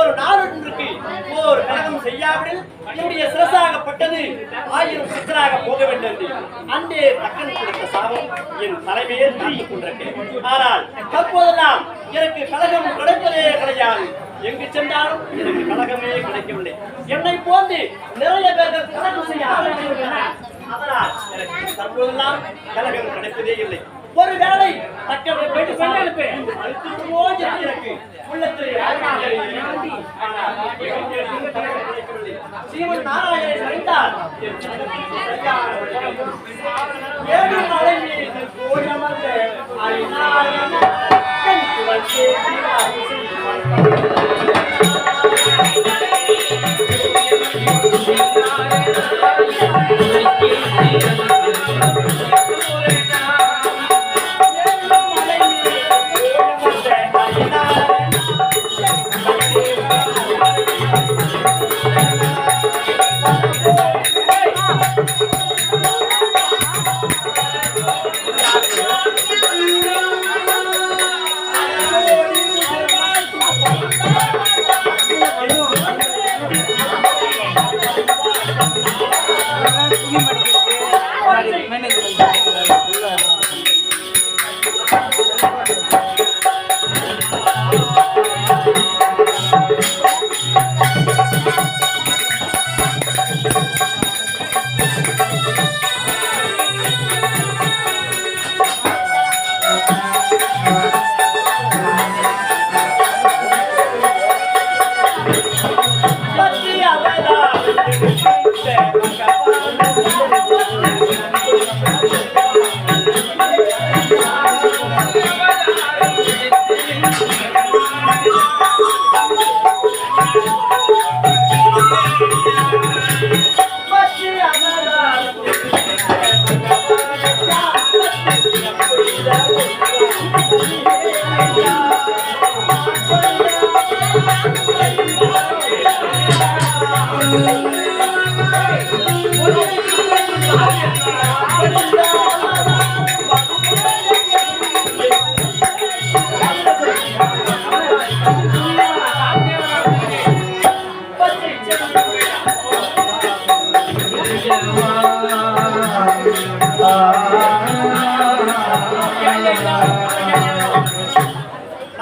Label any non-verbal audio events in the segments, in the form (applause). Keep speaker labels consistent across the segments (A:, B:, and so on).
A: ஒரு நாளொன்றுக்கு ஒரு கழகம் செய்யாவிடில் என்னுடைய சிரசாகப்பட்டது ஆயிரம் சித்தராக போக வேண்டும். அன்றே தக்கன் கொடுத்த சாபம் என் தலைமையே தாங்கிக் கொண்டிருக்கேன் ஆனால் தற்போதெல்லாம் எனக்கு கழகம் கிடைப்பதே கிடையாது. எங்கு சென்றாலும் எனக்கு கழகமே கிடைக்கவில்லை. என்னை போன்று நிறைய பேர்கள் கழகம் செய்ய ஆரம்பித்துள்ளனர். அதனால் எனக்கு தற்போதெல்லாம் கழகம் கிடைப்பதே இல்லை. ஒருவேளை தக்கவரை போயிட்டு சொன்னனுப்பு அழுத்துமோ எனக்கு உள்ளத்தில் ஆனால் நாராயணன் அறிந்தால் ஏழு மலை மீது கோயமர்ந்த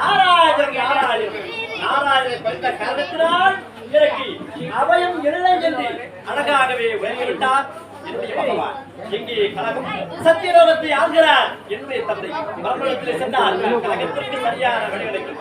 A: அரிநாயகன் என் குரல் கேட்டு காரணத்தினால் எனக்கு அபயம் இல்லை என்று அழகாகவே என்னுடைய பகவான். எங்கே கழகம் சத்தியலோகத்தை ஆள்கிறார் என்னுடைய தந்தை மரபலத்தில் சென்றால் கழகத்திற்கு சரியான
B: வழிவிடைக்கும்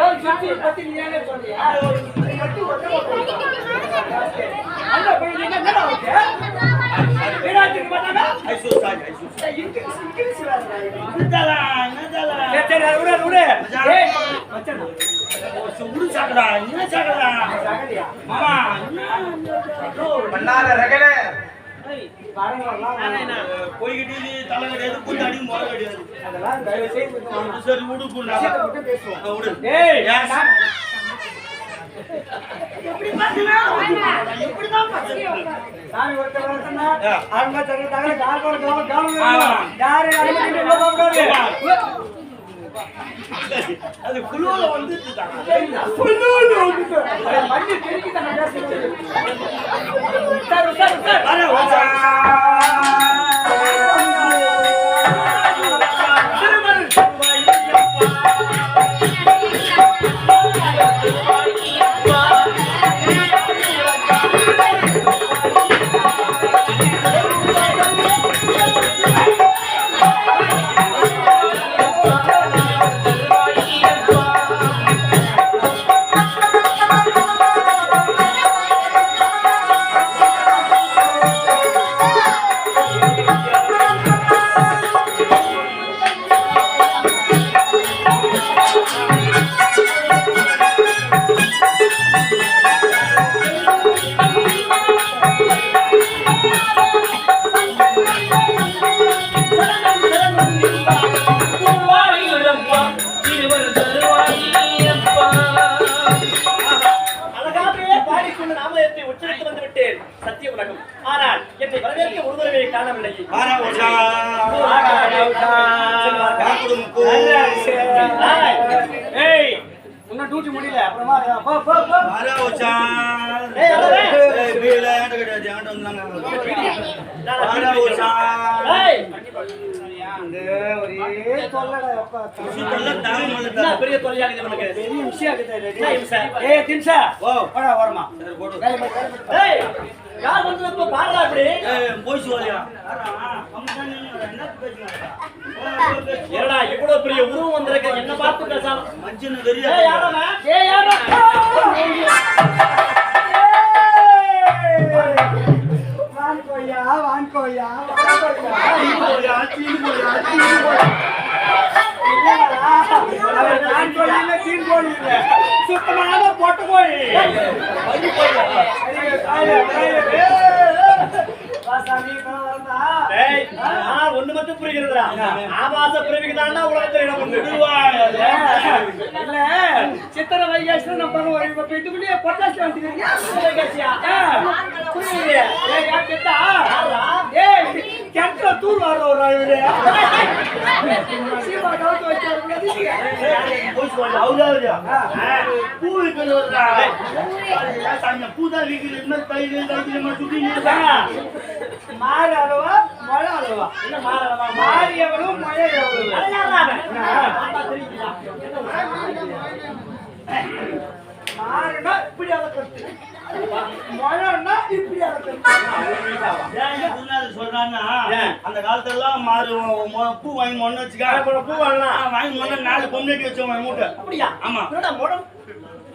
B: சுத்தி பத்தி நீ சொல்றியா? ஏய், மச்சான், சகதியா?
C: பண்ணாத ரகலே.
D: போய்கிட்டு தலை கிடையாது கொஞ்சம் அடிக்கும் போக கிடையாது.
B: அதெல்லாம் தயவு செய்து.
D: சரி
B: மட்டும் பேசுவோம்.
D: விடு. ஏன்?
B: நான் சாமி ஒருத்தர்
D: ஆ.
B: அவங்க சொல்லிட்டாங்க, கால் போட கவனம், கவனம்
D: அது குழுவில்
B: புல்லூர்ல வந்துட்டு. அது மண்ணு பெருக்கி தான். உட்காரு,
A: ஆனால் என்னை வரவேற்க ஒருவரவே காணவில்லை
D: வர ஓசா யாக்குடுமுக்கு
B: ஏய், இன்னும் டியூட்டி முடியல அப்புறமா போ, போ, போ.
D: வர ஓசா
A: ஏய், அழகே.
D: ஏய் வீல ஏண்ட கிடையாது ஏண்ட வந்தாங்க வர ஓசா
A: ஏய்,
B: இந்த ஒரே தொல்லடா, எப்பா.
D: சுத்தல்ல தாங்க
A: என்ன
D: முடியல
A: பெரிய தொல்லையாகுது உனக்கு
B: பெரிய விஷயம் இருக்குது இது.
A: என்ன இம்சை?
B: ஏய், தின்சா.
D: ஓ
B: வாடா, ஓரமா.
D: சரி போடு.
A: ஏய், யார் வந்து இப்ப இப்படி
D: ஏய் போய் சொல்லியா
A: ஏடா இவ்வளவு பெரிய உருவம் வந்திருக்க என்ன பார்த்து பேசாம
D: மஞ்சள்?
A: ஏய்.
B: வான்கோயா, வான்கோயா, வான்கோயா. வான்கோழி இல்ல, தீன்கோழி இல்ல. சுத்தமான பொட்டு கோழி. ஐயோ, தாயே, தாயே, ஏய். வா சாமி, இப்ப நான் வரேன்டா.
A: ஏய், நான் ஒண்ணு மட்டும் புரிகிறதுடா. ஆபாச பிறவிக்கு தாண்டா உலகத்துல இடம் உண்டு.
B: இல்ல, சித்திரை வைகாசி நம்ம இதுக்குள்ளேயே பொட்டாசி வந்துக்கிறீங்க கெட்டா? தூர் வாடுறவரா இவரு? சீமா கவுத்து வச்சாருங்க, அதிசயம்.
D: போய் சொல்லு. அவரா
B: ஆ.
D: பூ விற்கிறது வருதா பூ தான் விற்கிறது இந்த மாதிரி தயிர் தைக்கிற சுத்தி
A: மாறவா?
B: மாறி எவ்வளவு, மழை எவ்வளவு?
A: அட யாரா அவன்?
B: என்ன?
A: பார்த்தா தெரியுதா?
B: மாறுனா இப்படி அளக்கிறது. மழைன்னா இப்படி அளக்கிறது.
D: ஏன் இந்த குருநாதர் சொல்றான்னா
A: ஏன்?
D: அந்த காலத்துல எல்லாம் மாறு பூ வாங்கி மொன்ன வச்சுக்க
A: பூ வாங்கலாம்.
D: வாங்கி மொன்ன நாலு பொம்னேட்டி வச்சோம் மூட்டை
A: அப்படியா?
D: ஆமா.
A: என்னடா முடம்?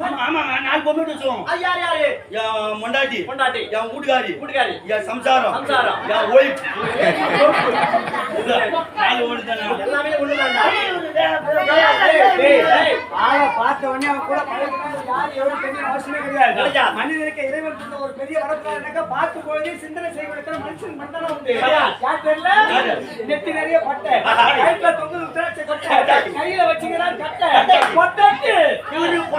D: ஆமா நாலு பொம்னேட்டி வச்சோம்
A: அது யார் யாரு?
D: என் மொண்டாட்டி
A: பொண்டாட்டி.
D: என் வீட்டுக்காரி
A: வீட்டுக்காரி.
D: என் சம்சாரம்
A: சம்சாரம்.
D: என் (laughs) ஒய்ஃப் நாலு ஓடி தானே
A: எல்லாமே ஒண்ணுதான்டா.
B: ஏய், ஏய், ஆளை பார்த்த உடனே அவன் கூட பழகிக்கணும். யார் எவ்வளவு பெரிய அவசியமே கிடையாது.
A: கிடையாது.
B: மனிதனுக்கு இறைவன் கொடுத்த ஒரு பெரிய வரப்பிரசாதம் என்னக்கா, பார்த்து பொழுதே சிந்தனை செய்வதற்கு மனுஷன் மட்டும்தான் உண்டு.
A: கிடையாது.
B: யார் தெரியல?
D: யாரு?
B: நெத்தி நிறைய பட்டை தொங்குது திராட்சை கொட்டை. கையில வச்சுக்கிறான் கட்டை. கொட்டைக்கு.
D: இவரு கொட்டை
A: ஏய், யார்டா கொண்ட? நானா? ஏய், ஏய், ஏய், ஏய். ஏய், வாங்க. உங்க கை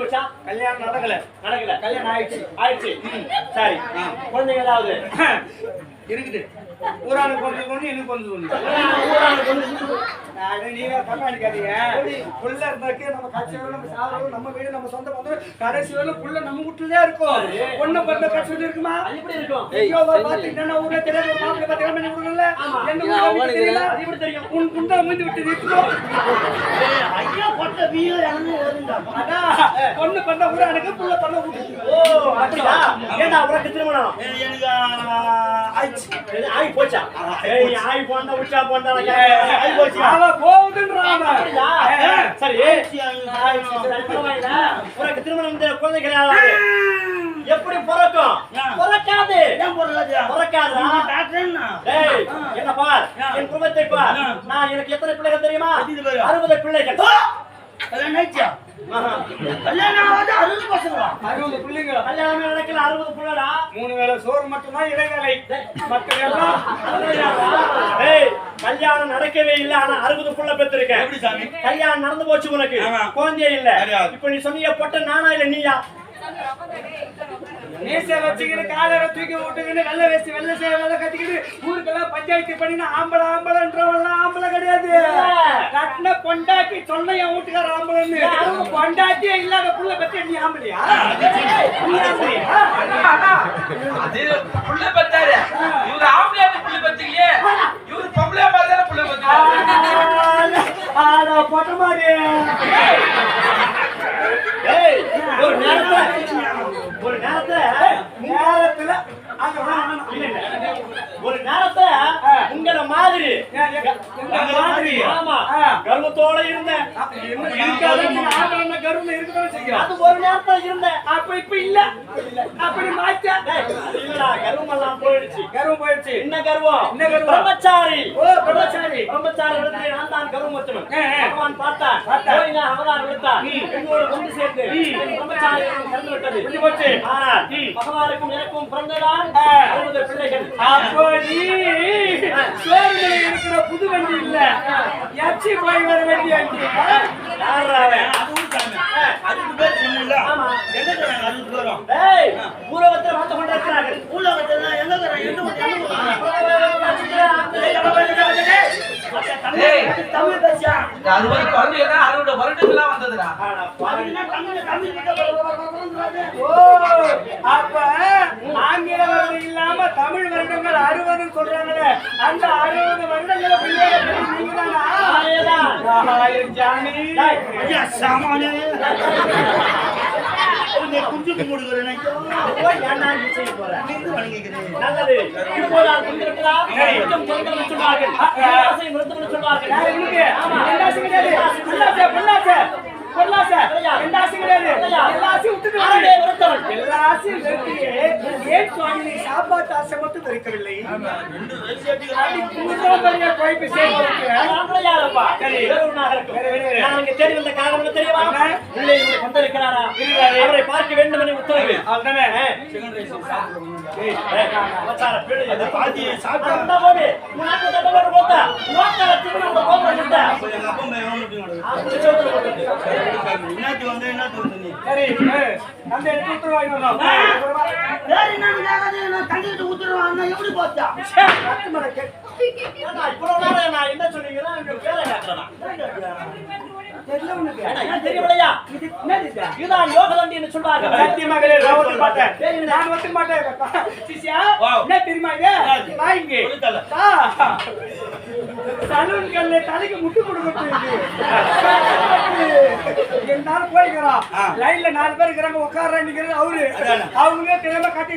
A: போச்சா?
B: கல்யாணம் நடக்கல.
A: நடக்கல.
B: கல்யாணம் ஆயிடுச்சு.
A: ஆயிடுச்சு. சரி. குழந்தைங்க ஏதாவது?
B: இருக்குது ஊரானுக்கு கொஞ்சம் ஒண்ணு எனக்கு கொஞ்சம் ஒண்ணு அட நீ வேற தப்பா நினைக்காதீங்க. புள்ள இருந்தாக்கே நம்ம கட்சி வேணும், நம்ம சாவரம், நம்ம வீடு, நம்ம சொந்த பந்தம், கடைசி வரையிலும் புள்ள நம்ம வீட்டுலயே இருக்கும். பொண்ணு பிறந்த கட்சி இருக்குமா?
A: அது எப்படி இருக்கும்
B: ஐயோ, ஒரு பார்த்து என்னென்ன ஊரே தெரியாது, மாப்பிள்ளை பண்ணி தெரியல?
A: எப்படி தெரியும்
B: உன் குண்டை மூஞ்சி விட்டு நிறுத்தணும்.
D: ஐயா கொட்ட வீர இறந்து வருங்க
B: அதான், பொண்ணு பண்ண ஊரானுக்கு, புள்ள பண்ண ஊருக்கு.
A: ஓ அப்படியா ஏண்டா உனக்கு திருமணம்
D: எனக்கு
A: ஆகி போச்சா ஆகி போண்டா உச்சா போண்டா ஆகி போச்சு
B: அவ.
A: அப்படியா? சரி. உனக்கு திருமணம் குழந்தை கிடையாது எப்படி பிறக்கும்? பிறக்காது பிறக்காதா என்ன பார்? என் குடும்பத்தை பார்? நான் எனக்கு எத்தனை பிள்ளைகள் தெரியுமா? அறுபது பிள்ளைகள்
D: கல்யாணம் ஆயிடுச்சா
A: ஆஹா.
D: கல்யாணம் ஆகாது அறுபது பசங்களா?
B: அறுபது.
A: கல்யாணமே நடக்கல அறுபது பிள்ளைடா
B: மூணு வேளை சோறு மட்டும்தான் இடைவேளை. மற்ற
A: ஏய் கல்யாணம் நடக்கவே இல்ல ஆனா அறுபது புள்ள பெற்றிருக்கேன்.
D: எப்படி சாமி?
A: கல்யாணம் நடந்து போச்சு உனக்கு. குழந்தையே இல்ல. இப்ப நீ சொன்னீங்க பொட்ட நானா இல்ல நீயா?
B: மீசை வச்சுக்கிட்டு காலரை தூக்கி விட்டுக்கிட்டு வெள்ளை வேஷ்டி வெள்ளை சேவை வெள்ளை கட்டிக்கிட்டு ஊருக்கெல்லாம் பஞ்சாயத்து பண்ணினா ஆம்பளை ஆம்பளைன்றவெல்லாம் ஆம்பளை கிடையாது. கட்டின பொண்டாட்டி சொன்ன என் வீட்டுக்கார ஆம்பளைன்னு. பொண்டாட்டியே இல்லாத புள்ள பத்தி நீ ஆம்பளையா?
C: அது புள்ள பத்தாரு இவரு ஆம்பளையா புள்ள பத்தீங்களே இவரு பொம்பளையா பார்த்தாரு புள்ள பத்தாரு
B: ஆடா பொட்ட மாதிரி
A: ஏய் ஒரு நேரத்துல ஒரு நேரத்துல
B: நேரத்துல அங்க வா, வா, வா.
A: இல்ல, இல்ல. ஒரு நேரத்துல உங்கள மாதிரி கர்வத்தோட இருந்தேன்
B: என்ன இருக்காது. நீ ஆம்பளை கரும்பு இருக்கதான் செய்யும்.
A: அது ஒரு நேரத்துல இருந்தேன்
B: அப்ப இப்ப இல்ல. அப்படி மாத்த.
A: டேய், அது இல்லடா கர்வமெல்லாம் போயிடுச்சு.
B: கரும்பு போயிடுச்சு.
A: என்ன கர்வம்?
B: என்ன கர்வம்?
A: பிரம்மச்சாரி.
B: ஓ பிரம்மச்சாரி.
A: பிரம்மச்சாரி விடத்திலே நான் தான் கருமத்தவன்
B: ஆ, ஆ.
A: பகவான் பார்த்தான்
B: பார்த்தான்.
A: போயினா அவதான் விடுத்தான் என்னோட கொண்டு சேர்த்து என் பிரம்மச்சாரி கலந்து விட்டது.
B: முடிஞ்சு போச்சு.
A: ஆனால்
B: ம்.
A: பகவானுக்கும் எனக்கும் பிறந்ததான் பிள்ளைகள்.
B: இருக்கிற புது வண்டி இல்ல. எச்சி போய் வர வேண்டிய வண்டி?
D: அதுவும் அதுக்கு பேர் தராங்க அறுபது பேரும் தமிழ் பேசியா
C: அறுபது குழந்தைங்க தான் அறுபது வந்ததுடா.
D: கிட்ட
B: ஓ அப்ப ஆங்கில வருடம் இல்லாம தமிழ் வருடங்கள் அறுபதுன்னு சொல்றாங்களே. அந்த அறுபது வருடங்கள பிள்ளைகளை
D: சாமானே உன்னை
A: சொல்வார்கள். ஆசை மருத்துவம் சொல்வார்கள். ஆமா.
B: எந்த ஆசை கிடையாது. எல்லா ஆசையும் விட்டுட்டு. எல்லா ஆசையும் வெறுத்தியே, ஏன் சுவாமி நீ சாப்பாட்டு ஆசை மட்டும் வெறுக்கவில்லை? கோயிப்பு
A: தேடி வந்த காரணம் தெரியுமா? உள்ளே இவர்?
B: இருக்கிறாரு.
A: அவரை பார்க்க வேண்டும் என உத்தரவு.
D: சாப்பிட்டா.
A: போது, போட்டா, நம்ம
D: வந்த வந்த நீ
B: சரி, அந்த எடுத்து
D: கேட்காது நான் தங்கிட்டு ஊத்துருவான் எப்படி போச்சா
B: பத்து மணி கே-
A: ஏன்னா, இவ்வளவு நேரம் நான் என்ன சொன்னீங்கன்னா, வேலை ஏன் தெரியவில்லையா? இதுதான் யோகதண்டி என்று
B: நான் ஒத்துக்க மாட்டேன். நான் ஒத்துக்க மாட்டேன். சிஷ்யா,
D: வாவ்.
B: என்ன தெரியுமா இது? சலூன் கல்ல தலைக்கு முட்டு என்னால போய்க்கிறான்
D: ஆ.
B: லைன்ல நாலு பேர் இருக்கிறாங்க உட்கார நிக்கிறது அவரு. அவங்களே தெரியாம கட்டி